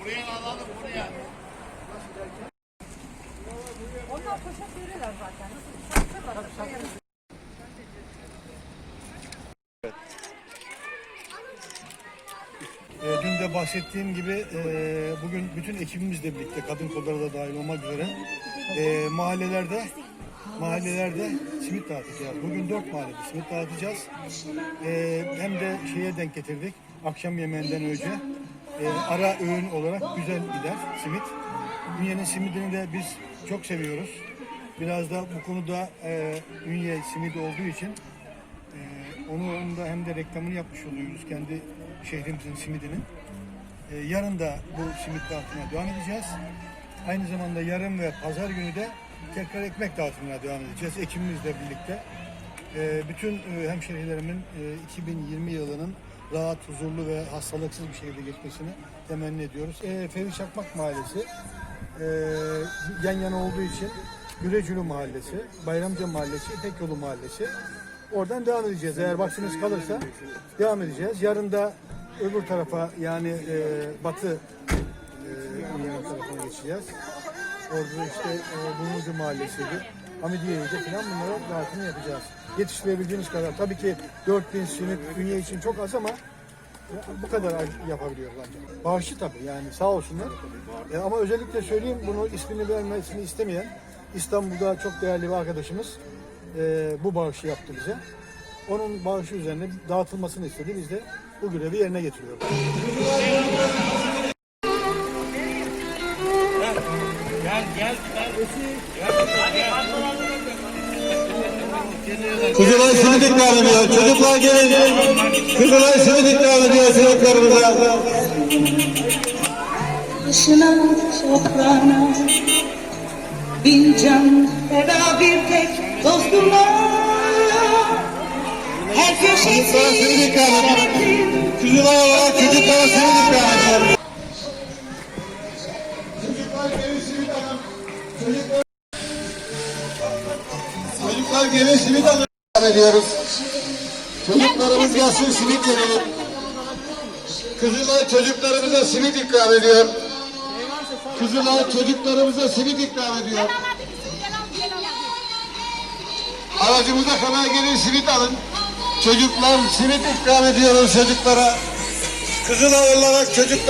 Buraya alalım buraya. Onlar poşet verirler zaten. E, dün de bahsettiğim gibi e, bugün bütün ekibimizle birlikte kadın kolları da dahil olmak üzere e, mahallelerde mahallelerde simit dağıtacağız. Bugün dört mahallede simit dağıtacağız. E, hem de şeye denk getirdik. Akşam yemeğinden önce e, ara öğün olarak güzel gider simit. Ünye'nin simidini de biz çok seviyoruz. Biraz da bu konuda e, Ünye simidi olduğu için ee, onu onun da hem de reklamını yapmış oluyoruz kendi şehrimizin simidinin. Ee, yarın da bu simit dağıtımına devam edeceğiz. Aynı zamanda yarın ve pazar günü de tekrar ekmek dağıtımına devam edeceğiz ekibimizle birlikte. Ee, bütün e, hemşehrilerimin e, 2020 yılının rahat, huzurlu ve hastalıksız bir şekilde geçmesini temenni ediyoruz. E, Fevzi Çakmak Mahallesi e, yan yana olduğu için Gürecülü Mahallesi, Bayramca Mahallesi, İpek Yolu Mahallesi. Oradan devam edeceğiz. Eğer vaktimiz kalırsa devam edeceğiz. Yarın da öbür tarafa yani e, batı e, tarafına geçeceğiz. Orada işte e, Burnucu Mahallesi'ydi. Hamidiye'ydi falan bunlara dağıtım yapacağız. Yetiştirebildiğimiz kadar. Tabii ki 4000 simit ünye için çok az ama bu kadar yapabiliyoruz ancak. Bağışı tabii yani sağ olsunlar. E, ama özellikle söyleyeyim bunu ismini vermesini istemeyen İstanbul'da çok değerli bir arkadaşımız e, bu bağışı yaptı bize. Onun bağışı üzerine dağıtılmasını istedi. Biz de bu görevi yerine getiriyoruz. Gel gel gel. Kızılay simit ikram ediyor. Çocuklar gelin. Kızılay simit ikram ediyor çocuklarımıza. Başına toprağına Bin can feda bir tek dostuma Her köşesi. Kızılay olarak çocuklara simit Çocuklar gelin simit alın. Ediyoruz. Çocuklarımız gelsin simit yiyelim. Kızılay çocuklarımıza simit ikram ediyor. Kızılay çocuklarımıza simit ikram ediyor. Aracımıza kadar gelin simit alın. Çocuklar simit ikram ediyoruz çocuklara. Kızılay olarak çocuklar